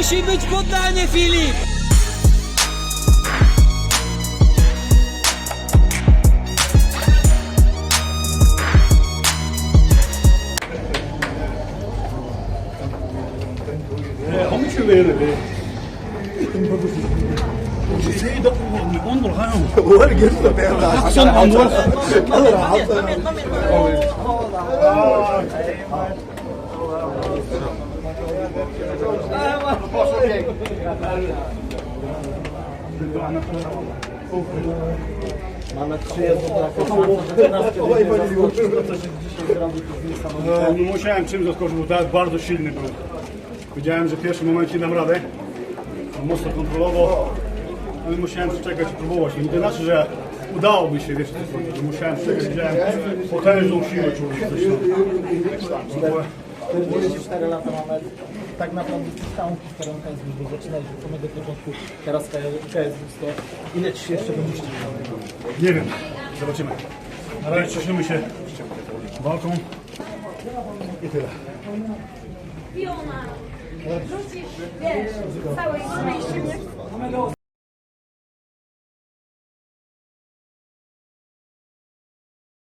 Musi być poddanie, Filip! هم شو غيره انظر هاهم هو القصه فعلا احسن انظر Mamy przyjazd do 14 to coś dzisiaj zrobił, to jest. No, no musiałem czym zaskoczyć, bo tak bardzo silny był. Wiedziałem, że w pierwszym momencie dam radę. On Mocno kontrolował, ale musiałem przeczekać i próbować. I to znaczy, że udało mi się, wiesz, co chodzi, że musiałem przeczekać, widziałem potężną siłę człowieka. Było- 44 lata mamy tak naprawdę całą historią KSW, bo zaczynaliśmy od samego początku, teraz KSW 100. Ile Ci się jeszcze będzie Nie wiem, zobaczymy. Na razie cieszymy się walką i tyle. Fiona, rzucisz, wiesz, całej szczęście mnie